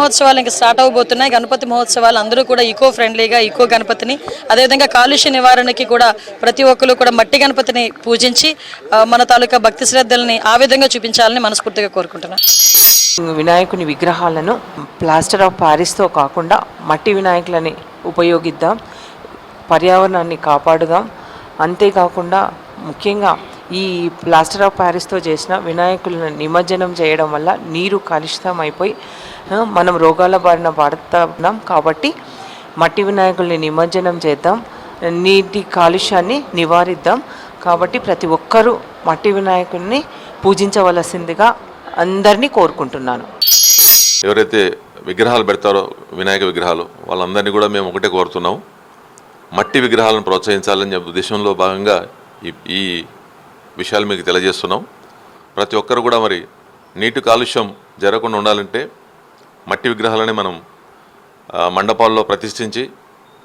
మహోత్సవాలు ఇంకా స్టార్ట్ అవబోతున్నాయి. గణపతి మహోత్సవాలు అందరూ కూడా ఈకో ఫ్రెండ్లీగా ఈకో గణపతిని అదేవిధంగా కాలుష్య నివారణకి కూడా ప్రతి ఒక్కరు కూడా మట్టి గణపతిని పూజించి మన తాలూకా భక్తి శ్రద్ధల్ని ఆ విధంగా చూపించాలని మనస్ఫూర్తిగా కోరుకుంటున్నాను వినాయకుని విగ్రహాలను ప్లాస్టర్ ఆఫ్ ప్యారిస్తో కాకుండా మట్టి వినాయకులని ఉపయోగిద్దాం పర్యావరణాన్ని కాపాడుదాం. అంతేకాకుండా ముఖ్యంగా ఈ ప్లాస్టర్ ఆఫ్ ప్యారిస్తో చేసిన వినాయకులను నిమజ్జనం చేయడం వల్ల నీరు కలుషితం అయిపోయి మనం రోగాల బారిన పడుతున్నాం కాబట్టి మట్టి వినాయకుల్ని నిమజ్జనం చేద్దాం. నీటి కాలుష్యాన్ని నివారిద్దాం. కాబట్టి ప్రతి ఒక్కరూ మట్టి వినాయకుడిని పూజించవలసిందిగా అందరినీ కోరుకుంటున్నాను. ఎవరైతే విగ్రహాలు పెడతారో వినాయక విగ్రహాలు వాళ్ళందరినీ కూడా మేము ఒకటే కోరుతున్నాం మట్టి విగ్రహాలను ప్రోత్సహించాలని చెప్పే ఉద్దేశంలో భాగంగా ఈ ఈ విషయాలు మీకు తెలియజేస్తున్నాం. ప్రతి ఒక్కరు కూడా మరి నీటి కాలుష్యం జరగకుండా ఉండాలంటే మట్టి విగ్రహాలని మనం మండపాల్లో ప్రతిష్ఠించి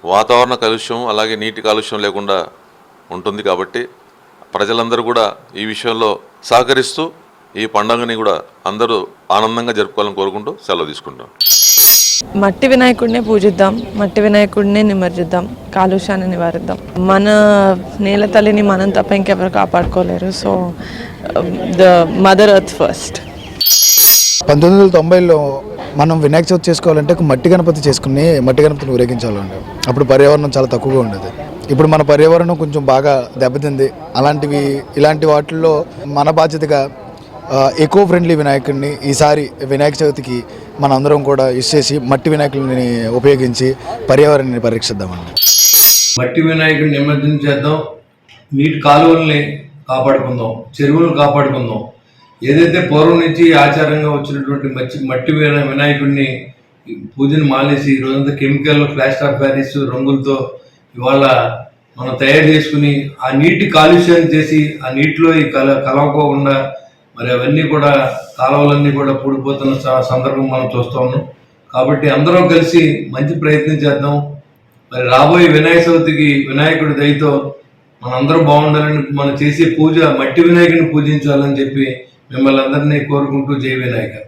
వాతావరణ కాలుష్యం అలాగే నీటి కాలుష్యం లేకుండా ఉంటుంది కాబట్టి ప్రజలందరూ కూడా ఈ విషయంలో సహకరిస్తూ ఈ పండుగని కూడా అందరూ ఆనందంగా జరుపుకోవాలని కోరుకుంటూ సెలవు తీసుకుంటాం మట్టి వినాయకుడినే పూజిద్దాం మట్టి వినాయకుడినే నిమజ్జిద్దాం కాలుష్యాన్ని నివారిద్దాం. మన నేల తల్లిని మనం తప్ప ఇంకెవరు కాపాడుకోలేరు. So the mother earth first పంతొమ్మిది వందల తొంభైలో మనం వినాయక చవితి చేసుకోవాలంటే ఒక మట్టి గణపతి చేసుకుని మట్టి గణపతిని ఊరేగించాలండి. అప్పుడు పర్యావరణం చాలా తక్కువగా ఉండేది. ఇప్పుడు మన పర్యావరణం కొంచెం బాగా దెబ్బతింది. అలాంటివి ఇలాంటి వాటిల్లో మన బాధ్యతగా ఎకో ఫ్రెండ్లీ వినాయకుడిని ఈసారి వినాయక చవితికి మనందరం కూడా యూస్ చేసి మట్టి వినాయకుడిని ఉపయోగించి పర్యావరణాన్ని పరీక్షిద్దామండి మట్టి వినాయకుడిని నిమజ్జనం చేద్దాం. నీటి కాలువల్ని కాపాడుకుందాం. చెరువులను కాపాడుకుందాం. ఏదైతే పూర్వం నుంచి ఆచారంగా వచ్చినటువంటి మట్టి మట్టి వినాయకుడిని పూజను మానేసి ఈ రోజంతా కెమికల్ ప్లాస్టర్ ఆఫ్ ప్యారిస్ రంగులతో ఇవాళ మనం తయారు చేసుకుని ఆ నీటి కాలుష్యాన్ని చేసి ఆ నీటిలో ఈ కల కలవకోకుండా మరి అవన్నీ కూడా కాలువలన్నీ కూడా పూడిపోతున్న స- సందర్భం మనం చూస్తూ ఉన్నాం. కాబట్టి అందరం కలిసి మంచి ప్రయత్నం చేద్దాం. మరి రాబోయే వినాయక చవితికి వినాయకుడి దయతో మనందరం బాగుండాలని మనం చేసే పూజ మట్టి వినాయకుడిని పూజించాలని చెప్పి మిమ్మల్ని అందరినీ కోరుకుంటూ జై వినాయక.